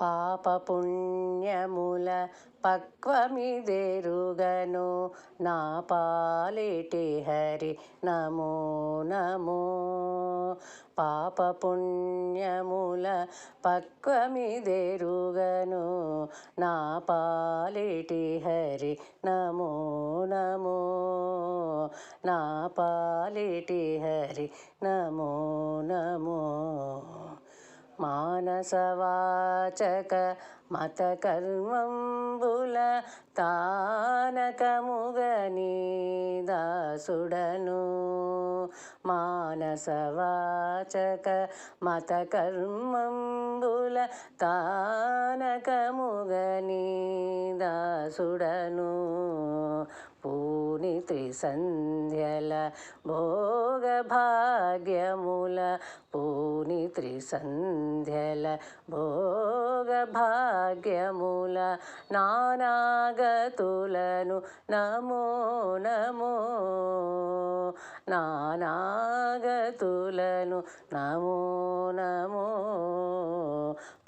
పాపపుణ్యముల పక్వమిదేరుగను. నా పాలిటి హరి నమో నమో. పాపపుణ్యముల పక్వమిదేరుగను. నా పాలిటి హరి నమో నమో. నా పాలిటి హరి నమో నమో. మానసవాచక మతకర్మంబుల తానకముగని దాసుడను మానసవాచక మతకర్మంబుల తానకముగని దాసుడను పూని త్రిసంధ్యల భోగభాగ్యముల పూని త్రిసంధ్యల భోగభాగ్యముల నానాగతులను నమో నమో నానాగతులను నమో నమో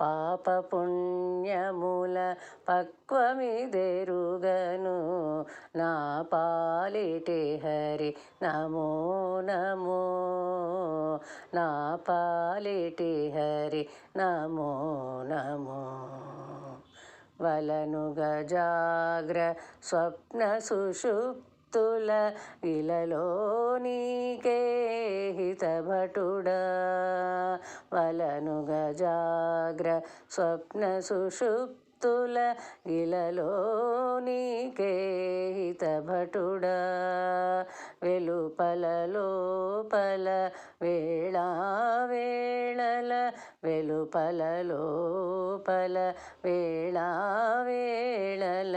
పాపపుణ్యముల పక్వమిదెరుగను. నా పాలిటి హరి నమో నమో. నా పాలిటి హరి నమో నమో. వలను గజాగ్ర స్వప్న భక్తుల ఇలలో నీకే హితభటుడా. వలను గజాగ్ర స్వప్న సుషుప్తుల ఇలలో నీకే హితభటుడా. వెలుపల లోపల వేళా వేళల వెలుపల లోపల వేళా వేళల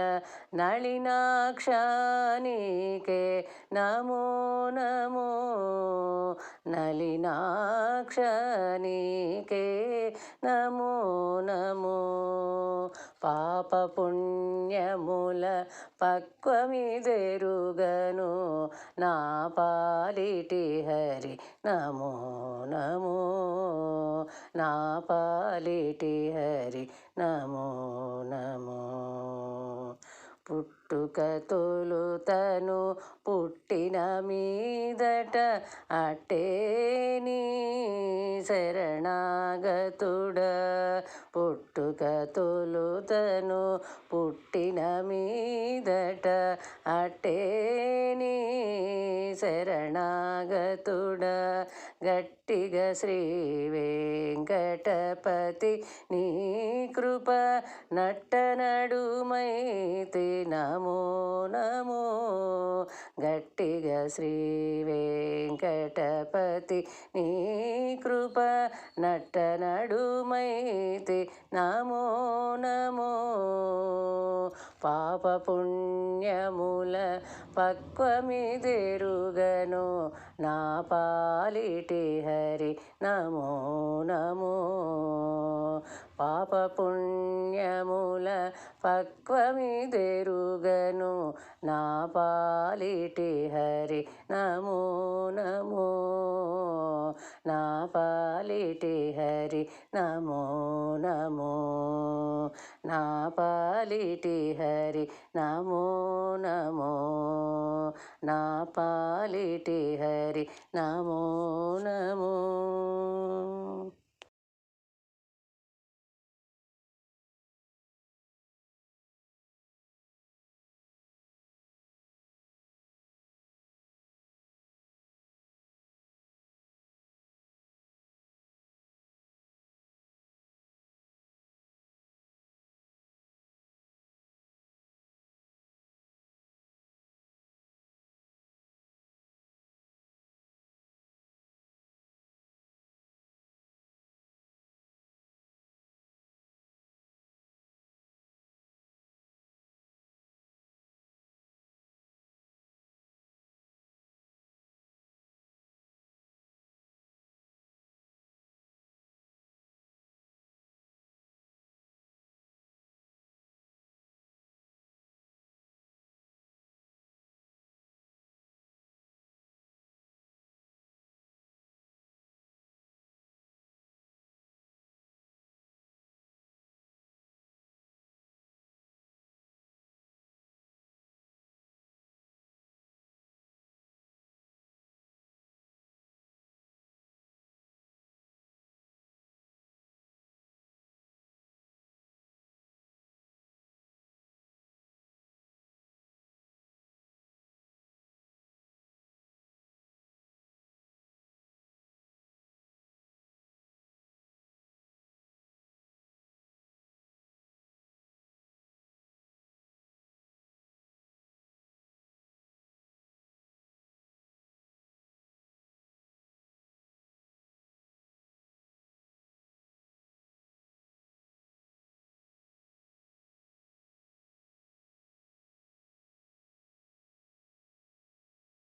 నళినాక్షానికే నమో నమో నళినాక్షానికే నమో నమో పాపపుణ్యముల పక్వమిదెరుగను నా పాలిటి హరి నమో నమో నా పాలిటి హరి నమో నమో. పుట్ పుట్టుక తొలుతను పుట్టిన మీదట అట్టేని శరణాగతుడ. పుట్టుక తొలుతను పుట్టిన మీదట అట్టేని శరణాగతుడ. గట్టిగా శ్రీ వెంకటపతి నీ కృప నట్టనడుమైతే నట్టనడుమైతి నమో నమో. గట్టిగా శ్రీ వెంకటపతి నీ కృప నట్టనడుమైతి నమో నమో. పాప పుణ్యముల పక్వమిదెరుగను నా పాలిటి హరి నమో నమో. పాపపుణ్యముల పక్వమిదెరుగను. నా పాలిటి హరి నమో నమో. నా పాలిటి హరి నమో నమో. నా పాలిటి హరి నమో నమో. నా పాలిటి హరి నమో నమో.